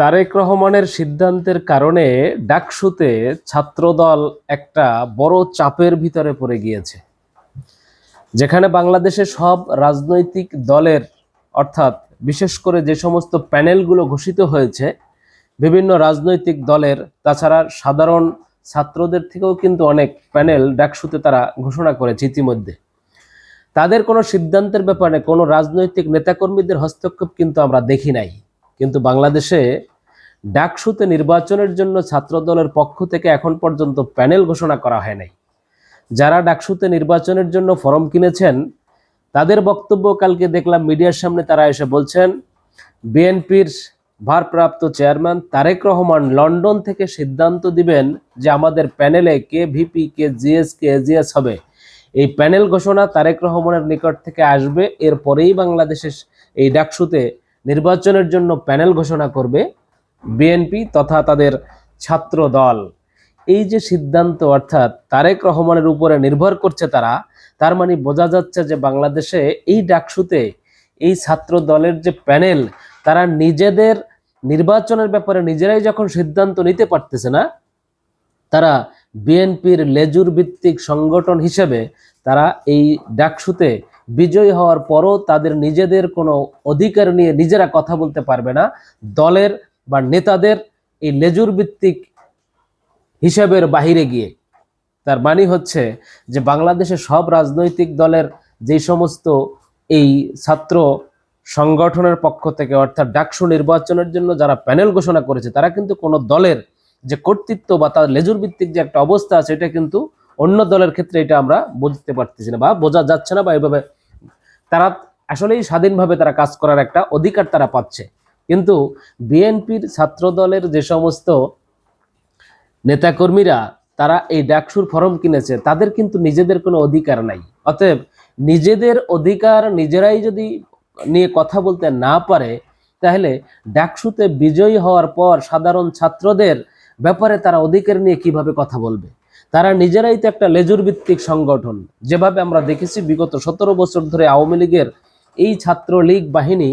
তারেক রহমানের সিদ্ধান্তের কারণে ডাকসুতে ছাত্রদল একটা বড় চাপের ভিতরে পড়ে গিয়েছে। যেখানে বাংলাদেশে সব রাজনৈতিক দলের, অর্থাৎ বিশেষ করে যে সমস্ত প্যানেলগুলো ঘোষিত হয়েছে, বিভিন্ন রাজনৈতিক দলের, তাছাড়া সাধারণ ছাত্রদের থেকেও কিন্তু অনেক প্যানেল ডাকসুতে তারা ঘোষণা করেছে ইতিমধ্যে। তাদের কোনো সিদ্ধান্তের ব্যাপারে কোনো রাজনৈতিক নেতাকর্মীদের হস্তক্ষেপ কিন্তু আমরা দেখি নাই। কিন্তু বাংলাদেশে ডাকসুতে নির্বাচনের জন্য ছাত্রদলের পক্ষ থেকে এখন পর্যন্ত প্যানেল ঘোষণা করা হয় নাই। যারা ডাকসুতে নির্বাচনের জন্য ফর্ম কিনেছেন, তাদের বক্তব্য কালকে দেখলাম মিডিয়ার সামনে, তারা এসে বলছেন, বিএনপির ভারপ্রাপ্ত চেয়ারম্যান তারেক রহমান লন্ডন থেকে সিদ্ধান্ত দিবেন যে আমাদের প্যানেলে কে ভিপি, কে জিএস, কে এজিএস হবে। এই প্যানেল ঘোষণা তারেক রহমানের নিকট থেকে আসবে। এরপরেই বাংলাদেশের এই ডাকসুতে নির্বাচনের জন্য প্যানেল ঘোষণা করবে। বিএনপি তথা তাদের ছাত্র দল এই যে সিদ্ধান্ত অর্থাৎ তারেক রহমানের উপরে নির্ভর করছে তারা, তার মানে বোঝা যাচ্ছে যে বাংলাদেশে এই ডাকসুতে এই ছাত্র দলের যে প্যানেল, তারা নিজেদের নির্বাচনের ব্যাপারে নিজেরাই যখন সিদ্ধান্ত নিতে পারতেছে না, তারা বিএনপির লেজুর ভিত্তিক সংগঠন হিসেবে তারা এই ডাকসুতে বিজয়ী হওয়ার পরও তাদের নিজেদের কোনো অধিকার নিয়ে নিজেরা কথা বলতে পারবে না। দলের বা নেতাদের এই লেজুর ভিত্তিক হিসাবের বাহিরে গিয়ে, তার মানে হচ্ছে যে বাংলাদেশে সব রাজনৈতিক দলের যে সমস্ত এই ছাত্র সংগঠনের পক্ষ থেকে, অর্থাৎ ডাকসু নির্বাচনের জন্য যারা প্যানেল ঘোষণা করেছে, তারা কিন্তু কোনো দলের যে কর্তৃত্ব বা তার লেজুর ভিত্তিক যে একটা অবস্থা আছে, এটা কিন্তু অন্য দলের ক্ষেত্রে এটা আমরা বুঝতে পারতেছি না বা বোঝা যাচ্ছে না বা এভাবে তারা আসলেই স্বাধীনভাবে তারা কাজ করার একটা অধিকার তারা পাচ্ছে। কিন্তু বিএনপির ছাত্র দলের যে সমস্ত নেতাকর্মীরা, তারা এই ডাকসুর ফর্ম কিনেছে, তাদের কিন্তু নিজেদের কোনো অধিকার নাই। অতএব নিজেদের অধিকার নিজেরাই যদি নিয়ে কথা বলতে না পারে, তাহলে ডাকসুতে বিজয়ী হওয়ার পর সাধারণ ছাত্রদের ব্যাপারে তারা অধিকার নিয়ে কীভাবে কথা বলবে? তারা নিজেরাই তো একটা লেজুর ভিত্তিক সংগঠন। যেভাবে আমরা দেখেছি বিগত সতেরো বছর ধরে আওয়ামী লীগের এই ছাত্রলীগ বাহিনী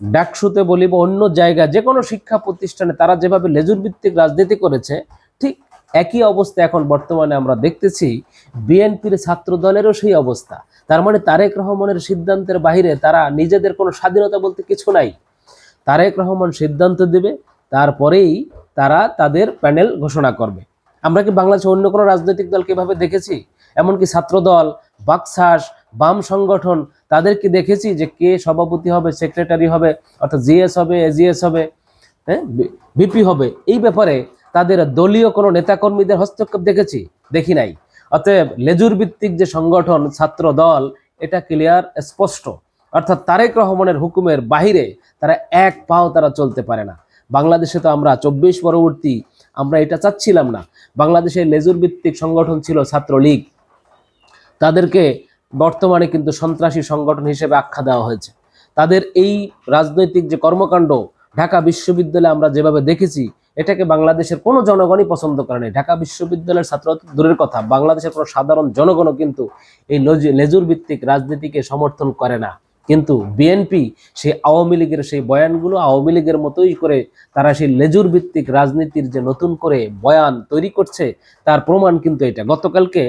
ডাকসুতে বলি বা অন্য জায়গা যে কোনো শিক্ষা প্রতিষ্ঠানে তারা যেভাবে লেজুর ভিত্তিক রাজনীতি করেছে, ঠিক একই অবস্থা এখন বর্তমানে আমরা দেখতেছি, বিএনপির ছাত্র দলেরও সেই অবস্থা। তার মানে তারেক রহমানের সিদ্ধান্তের বাইরে তারা নিজেদের কোনো স্বাধীনতা বলতে কিছু নাই। তারেক রহমান সিদ্ধান্ত দেবে, তারপরেই তারা তাদের প্যানেল ঘোষণা করবে। আমরা কি বাংলাদেশে অন্য কোনো রাজনৈতিক দলকে এভাবে দেখেছি? এমনকি ছাত্রদল বাকশাস বাম সংগঠন তাদেরকে দেখেছি যে কে সভাপতি হবে সেক্রেটারি হবে, অর্থাৎ জিএস হবে এজিএস হবে হ্যাঁ বিপি হবে। এই ব্যাপারে তাদের দলীয় কোনো নেতাকর্মীদের হস্তক্ষেপ দেখেছি? দেখি নাই। অতএব লেজুর ভিত্তিক যে সংগঠন, ছাত্র দল, এটা ক্লিয়ার স্পষ্ট। অর্থাৎ তারেক রহমানের হুকুমের বাহিরে তারা এক পাও তারা চলতে পারে না। বাংলাদেশে তো আমরা চব্বিশ পরবর্তী, আমরা এটা চাচ্ছিলাম না। বাংলাদেশের লেজুর ভিত্তিক সংগঠন ছিল ছাত্রলীগ। তাদেরকে বর্তমানে কিন্তু সন্ত্রাসী সংগঠন হিসেবে আখ্যা দেওয়া হয়েছে। তাদের এই রাজনৈতিক যে কর্মকাণ্ড, ঢাকা বিশ্ববিদ্যালয়ে আমরা যেভাবে দেখেছি, এটাকে বাংলাদেশের কোনো জনগণই পছন্দ করে নাই। ঢাকা বিশ্ববিদ্যালয়ের ছাত্র দূরের কথা, বাংলাদেশের কোনো সাধারণ জনগণও কিন্তু এই লেজুর ভিত্তিক রাজনীতিকে সমর্থন করে না। কিন্তু বিএনপি সেই আওয়ামী লীগের সেই বয়ানগুলো, আওয়ামী লীগের মতোই করে তারা সেই লেজুর ভিত্তিক রাজনীতির যে নতুন করে বয়ান তৈরি করছে, তার প্রমাণ কিন্তু এটা। গতকালকে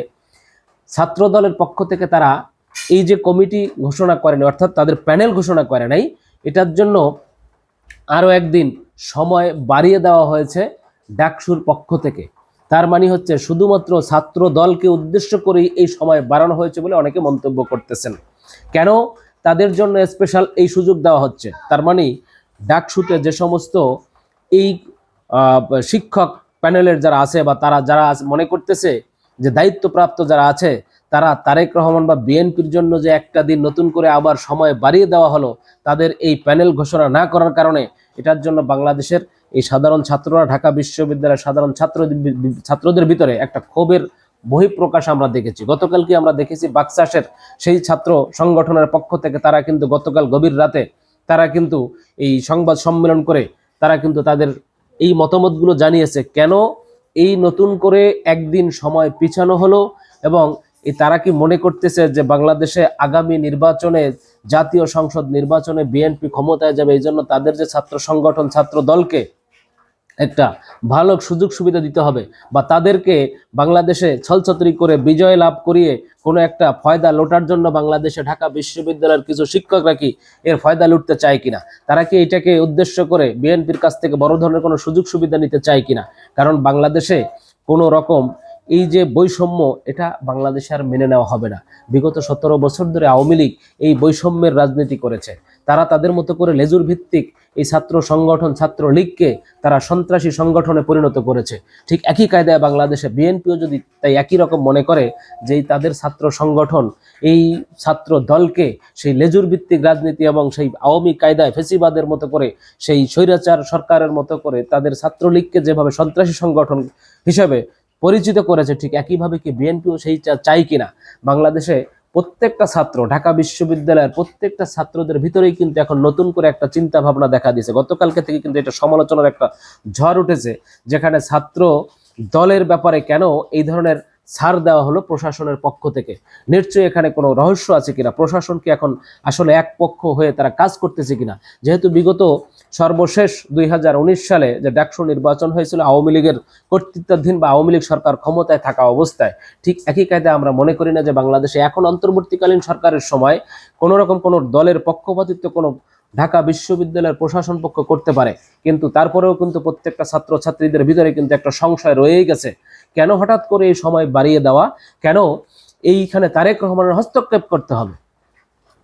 ছাত্র দলের পক্ষ থেকে তারা এই যে কমিটি ঘোষণা করেনি, অর্থাৎ তাদের প্যানেল ঘোষণা করে নাই, এটার জন্য আরও একদিন সময় বাড়িয়ে দেওয়া হয়েছে ডাকসুর পক্ষ থেকে। তার মানে হচ্ছে শুধুমাত্র ছাত্র দলকে উদ্দেশ্য করেই এই সময় বাড়ানো হয়েছে বলে অনেকে মন্তব্য করতেছেন। কেন? তাদের জন্য স্পেশাল এই সুযোগ দেওয়া হচ্ছে। তার মানে ডাকসুতে যে সমস্ত এই শিক্ষক প্যানেলের যারা আছে বা তারা যারা মনে করতেছে যে দায়িত্বপ্রাপ্ত যারা আছে, তারা তারেক রহমান বা বিএনপির জন্য যে একটা দিন নতুন করে আবার সময় বাড়িয়ে দেওয়া হলো, তাদের এই প্যানেল ঘোষণা না করার কারণে এটার জন্য বাংলাদেশের এই সাধারণ ছাত্ররা, ঢাকা বিশ্ববিদ্যালয়ের সাধারণ ছাত্র ছাত্রদের ভিতরে একটা ক্ষোভের বহিঃপ্রকাশ আমরা দেখেছি। গতকালকে আমরা দেখেছি বাক্সাসের সেই ছাত্র সংগঠনের পক্ষ থেকে তারা কিন্তু গতকাল গভীর রাতে তারা কিন্তু এই সংবাদ সম্মেলন করে তারা কিন্তু তাদের এই মতামতগুলো জানিয়েছে। কেন? এই নতুন করে একদিন সময় পিছানো হলো এবং তারা কি মনে করতেছে যে বাংলাদেশে আগামী নির্বাচনে জাতীয় সংসদ নির্বাচনে বিএনপি ক্ষমতায় যাবে? এই জন্য তাদের যে ছাত্র সংগঠন ছাত্র দলকে একটা ভালো সুযোগ সুবিধা দিতে হবে বা তাদেরকে বাংলাদেশে ছলছত্রি করে বিজয় লাভ করিয়ে কোনো একটা ফয়দা লোটার জন্য বাংলাদেশে ঢাকা বিশ্ববিদ্যালয়ের কিছু শিক্ষকরা কি এর ফয়দা লুটতে চায় কিনা? তারা কি এটাকে উদ্দেশ্য করে বিএনপির কাছ থেকে বড় ধরনের কোনো সুযোগ সুবিধা নিতে চায় কিনা? কারণ বাংলাদেশে কোনো রকম এই যে বৈষম্য, এটা বাংলাদেশে আর মেনে নেওয়া হবে না। বিগত সতেরো বছর ধরে আওয়ামী লীগ এই বৈষম্যের রাজনীতি করেছে। তারা তাদের মতো করে লেজুর ভিত্তিক এই ছাত্র সংগঠন, ছাত্র লীগকে তারা সন্ত্রাসী সংগঠনে পরিণত করেছে। ঠিক একই কায়দায় বাংলাদেশে বিএনপিও যদি তাই একই রকম মনে করে যে তাদের ছাত্র সংগঠন, এই ছাত্র দলকে সেই লেজুর ভিত্তিক রাজনীতি এবং সেই আওয়ামী কায়দায় ফেসিবাদের মতো করে, সেই স্বৈরাচার সরকারের মতো করে তাদের ছাত্রলীগকে যেভাবে সন্ত্রাসী সংগঠন হিসেবে পরিচিত করেছে, ঠিক একইভাবে কি বিএনপিও সেই চাই কিনা? বাংলাদেশে প্রত্যেকটা ছাত্র, ঢাকা বিশ্ববিদ্যালয়ের প্রত্যেকটা ছাত্রদের ভিতরেই কিন্তু এখন নতুন করে একটা চিন্তা ভাবনা দেখা দিয়েছে। গতকালকে থেকে কিন্তু এটা সমালোচনার একটা ঝড় উঠেছে, যেখানে ছাত্র দলের ব্যাপারে কেন এই ধরনের ছাড় দেওয়া হলো প্রশাসনের পক্ষ থেকে? নিশ্চয়ই এখানে কোনো রহস্য আছে কিনা? প্রশাসন কি এখন আসলে এক পক্ষ হয়ে তারা কাজ করতেছে কিনা? যেহেতু বিগত সর্বশেষ দুই হাজার উনিশ সালে যে ডাকসু নির্বাচন হয়েছিল, আওয়ামী লীগের কর্তৃত্বাধীন বা আওয়ামী লীগ সরকার ক্ষমতায় থাকা অবস্থায়, ঠিক একই কায়দায় আমরা মনে করি না যে বাংলাদেশে এখন অন্তর্বর্তীকালীন সরকারের সময় কোনো রকম কোনো দলের পক্ষপাতিত্ব, কোনো ঢাকা বিশ্ববিদ্যালয়ের প্রশাসন পক্ষ করতে পারে। কিন্তু তারপরেও কিন্তু প্রত্যেকটা ছাত্রছাত্রীদের ভিতরে কিন্তু একটা সংশয় রয়েই গেছে। কেন হঠাৎ করে এই সময় বাড়িয়ে দেওয়া? কেন এইখানে তারেক রহমানের হস্তক্ষেপ করতে হবে?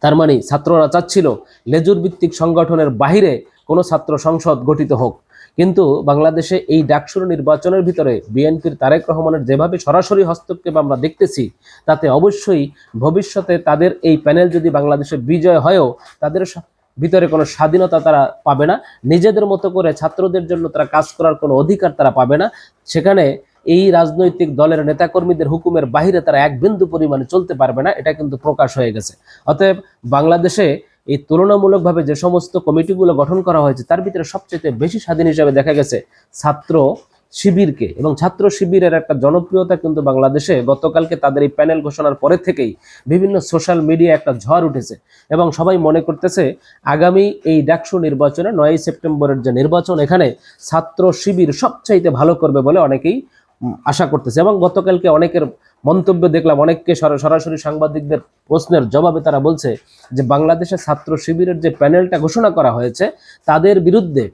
তার মানে ছাত্ররা চাচ্ছিল লেজুর ভিত্তিক সংগঠনের বাহিরে কোনো ছাত্র সংসদ গঠিত হোক। কিন্তু বাংলাদেশে এই ডাকসুর নির্বাচনের ভিতরে বিএনপির তারেক রহমানের যেভাবে সরাসরি হস্তক্ষেপ আমরা দেখতেছি, তাতে অবশ্যই ভবিষ্যতে তাদের এই প্যানেল যদি বাংলাদেশে বিজয় হয়ও, তাদের ভিতরে কোনো স্বাধীনতা তারা পাবে না। নিজেদের মতো করে ছাত্রদের জন্য তারা কাজ করার কোনো অধিকার তারা পাবে না। সেখানে এই রাজনৈতিক দলের নেতাকর্মীদের হুকুমের বাইরে তারা এক বিন্দু পরিমাণে চলতে পারবে না, এটা কিন্তু প্রকাশ হয়ে গেছে। অতএব বাংলাদেশে এই তুলনামূলকভাবে যে সমস্ত কমিটিগুলো গঠন করা হয়েছে, তার ভিতরে সবচেয়ে বেশি স্বাধীন হিসাবে দেখা গেছে ছাত্র শিবিরকে। এবং ছাত্র শিবিরের একটা জনপ্রিয়তা কিন্তু বাংলাদেশে গতকালকে তাদের এই প্যানেল ঘোষণার পরে থেকেই বিভিন্ন সোশ্যাল মিডিয়া একটা ঝড় উঠেছে। এবং সবাই মনে করতেছে, আগামী এই ডাকসু নির্বাচনে নয়ই সেপ্টেম্বরের যে নির্বাচন, এখানে ছাত্র শিবির সবচাইতে ভালো করবে বলে অনেকেই আশা করতেছে। এবং গতকালকে অনেকের মন্তব্য দেখলাম, অনেককে সরা- সরাসরি সাংবাদিকদের প্রশ্নের জবাবে তারা বলছে যে বাংলাদেশের ছাত্র শিবিরের যে প্যানেলটা ঘোষণা করা হয়েছে, তাদের বিরুদ্ধে,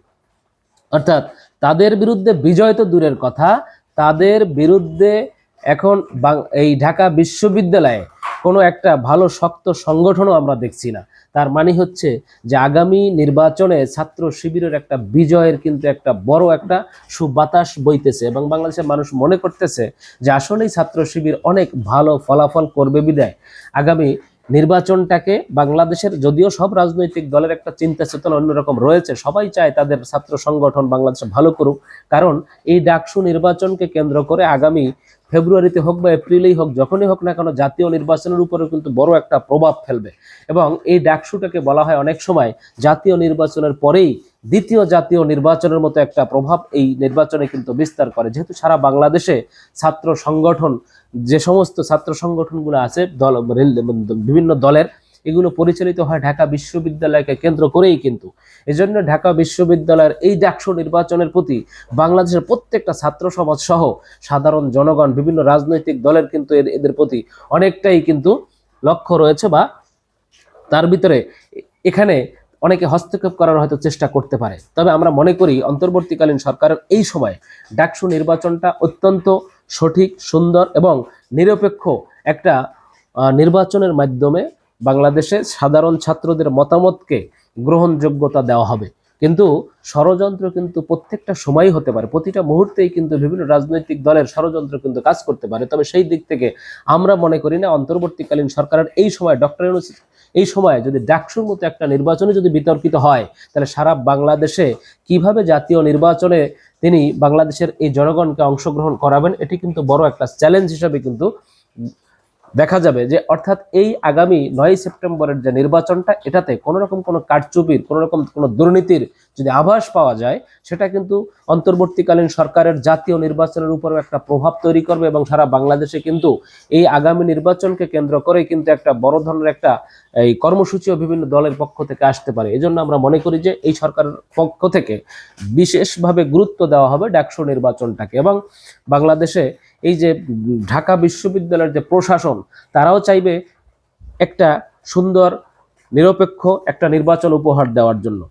অর্থাৎ তাদের বিরুদ্ধে বিজয় তো দূরের কথা, তাদের বিরুদ্ধে এখন এই ঢাকা বিশ্ববিদ্যালয়ে কোনো একটা ভালো, শক্ত সংগঠনও আমরা দেখছি না। তার মানে হচ্ছে যে আগামী নির্বাচনে ছাত্র শিবিরের একটা বিজয়ের কিন্তু একটা বড় একটা সুবাতাস বইতেছে এবং বাংলাদেশের মানুষ মনে করতেছে যে আসলেই ছাত্র শিবির অনেক ভালো ফলাফল করবে বিদায়। আগামী নির্বাচনটাকে বাংলাদেশের যদিও সব রাজনৈতিক দলের একটা চিন্তা চেতনা অন্যরকম রয়েছে, সবাই চায় তাদের ছাত্র সংগঠন বাংলাদেশে ভালো করুক। কারণ এই ডাকসু নির্বাচনকে কেন্দ্র করে আগামী ফেব্রুয়ারিতে হোক বা এপ্রিলেই হোক, যখনই হোক না কেন জাতীয় নির্বাচনের উপরে কিন্তু বড় একটা প্রভাব ফেলবে। এবং এই ডাকসুটাকে বলা হয় অনেক সময় জাতীয় নির্বাচনের পরেই দ্বিতীয় জাতীয় নির্বাচনের মতো একটা প্রভাব এই নির্বাচনে কিন্তু বিস্তার করে। যেহেতু সারা বাংলাদেশে ছাত্র সংগঠন, যে সমস্ত ছাত্র সংগঠনগুলো আছে, দল, বিভিন্ন দলের এগুলো পরিচালিত হয় ঢাকা বিশ্ববিদ্যালয়কে কেন্দ্র করেই কিন্তু। এজন্য ঢাকা বিশ্ববিদ্যালয়ের এই ডাকসু নির্বাচনের প্রতি বাংলাদেশের প্রত্যেকটা ছাত্র সমাজ সহ সাধারণ জনগণ, বিভিন্ন রাজনৈতিক দলের কিন্তু এদের প্রতি অনেকটাই কিন্তু লক্ষ্য রয়েছে বা তার ভিতরে এখানে অনেকে হস্তক্ষেপ করার হয়তো চেষ্টা করতে পারে। তবে আমরা মনে করি অন্তর্বর্তীকালীন সরকারের এই সময় ডাকসু নির্বাচনটা অত্যন্ত সঠিক, সুন্দর এবং নিরপেক্ষ একটা নির্বাচনের মাধ্যমে বাংলাদেশে সাধারণ ছাত্রদের মতামতকে গ্রহণযোগ্যতা দেওয়া হবে। কিন্তু ষড়যন্ত্র কিন্তু প্রত্যেকটা সময়ই হতে পারে। প্রতিটা মুহূর্তেই কিন্তু বিভিন্ন রাজনৈতিক দলের ষড়যন্ত্র কিন্তু কাজ করতে পারে। তবে সেই দিক থেকে আমরা মনে করি না, অন্তর্বর্তীকালীন সরকারের এই সময় ডক্টর এই সময় যদি ডাকসুর মতো একটা নির্বাচনে যদি বিতর্কিত হয়, তাহলে সারা বাংলাদেশে কীভাবে জাতীয় নির্বাচনে তিনি বাংলাদেশের এই জনগণকে অংশগ্রহণ করাবেন, এটি কিন্তু বড় একটা চ্যালেঞ্জ হিসাবে কিন্তু দেখা যাবে যে অর্থাৎ এই আগামী নয় সেপ্টেম্বরের যে নির্বাচনটা, এটাতে কোনো রকম কোনো কারচুপির, কোনো রকম কোনো দুর্নীতির যদি আভাস পাওয়া যায়, সেটা কিন্তু অন্তর্বর্তীকালীন সরকারের জাতীয় নির্বাচনের উপরও একটা প্রভাব তৈরি করবে এবং সারা বাংলাদেশে কিন্তু এই আগামী নির্বাচনকে কেন্দ্র করে কিন্তু একটা বড় ধরনের একটা, এই কর্মসূচিও বিভিন্ন দলের পক্ষ থেকে আসতে পারে। এই আমরা মনে করি যে এই সরকারের পক্ষ থেকে বিশেষভাবে গুরুত্ব দেওয়া হবে ডাকসু নির্বাচনটাকে এবং বাংলাদেশে এই যে ঢাকা বিশ্ববিদ্যালয়ের যে প্রশাসন, তারাও চাইবে একটা সুন্দর, নিরপেক্ষ একটা নির্বাচন উপহার দেওয়ার জন্য।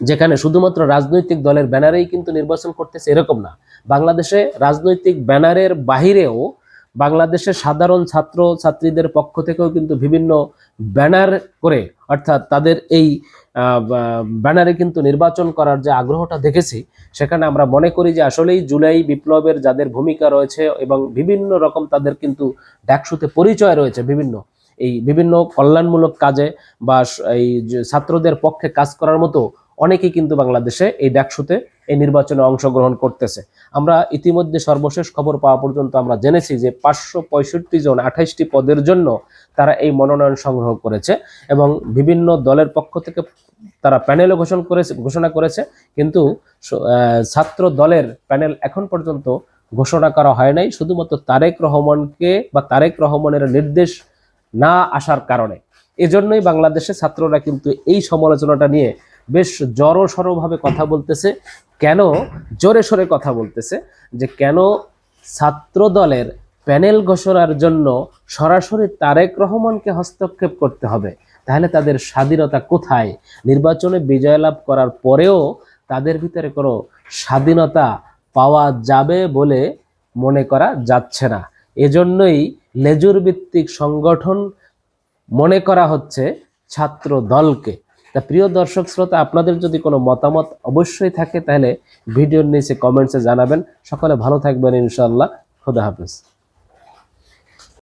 যেখানে শুধুমাত্র রাজনৈতিক দলের ব্যানারেই কিন্তু নির্বাচন করতেছে এরকম না। বাংলাদেশে রাজনৈতিক ব্যানারের বাহিরেও বাংলাদেশের সাধারণ ছাত্র ছাত্রীদের পক্ষ থেকেও কিন্তু বিভিন্ন ব্যানার করে, অর্থাৎ তাদের এই ব্যানারে কিন্তু নির্বাচন করার যে আগ্রহটা দেখেছি, সেখানে আমরা মনে করি যে আসলেই জুলাই বিপ্লবের যাদের ভূমিকা রয়েছে এবং বিভিন্ন রকম তাদের কিন্তু ডাকসুতে পরিচয় রয়েছে বিভিন্ন, এই বিভিন্ন কল্যাণমূলক কাজে বা এই ছাত্রদের পক্ষে কাজ করার মতো অনেকেই কিন্তু বাংলাদেশে এই ডাকসুতে এই নির্বাচনে অংশগ্রহণ করতেছে। আমরা ইতিমধ্যে সর্বশেষ খবর পাওয়া পর্যন্ত আমরা জেনেছি যে পাঁচশো পঁয়ষট্টি জন আঠাইশটি পদের জন্য তারা এই মনোনয়ন সংগ্রহ করেছে এবং বিভিন্ন দলের পক্ষ থেকে তারা প্যানেলও ঘোষণা করেছে ঘোষণা করেছে। কিন্তু ছাত্র দলের প্যানেল এখন পর্যন্ত ঘোষণা করা হয় নাই। শুধুমাত্র তারেক রহমানকে বা তারেক রহমানের নির্দেশ না আসার কারণে। এজন্যই বাংলাদেশে ছাত্ররা কিন্তু এই সমালোচনাটা নিয়ে বেশ জড়ো সড়োভাবে কথা বলতেছে, কেন জোরে সোরে কথা বলতেছে, যে কেন ছাত্র দলের প্যানেল ঘোষণার জন্য সরাসরি তারেক রহমানকে হস্তক্ষেপ করতে হবে? তাহলে তাদের স্বাধীনতা কোথায়? নির্বাচনে বিজয় লাভ করার পরেও তাদের ভিতরে কোনো স্বাধীনতা পাওয়া যাবে বলে মনে করা যাচ্ছে না। এজন্যই লেজুর ভিত্তিক সংগঠন মনে করা হচ্ছে ছাত্র দলকে তা প্রিয় দর্শক শ্রোতা, আপনাদের যদি কোনো মতামত অবশ্যই থাকে, তাহলে ভিডিওর নিচে কমেন্টসে জানাবেন। সকলে ভালো থাকবেন ইনশাল্লাহ খুদা হাফেজ।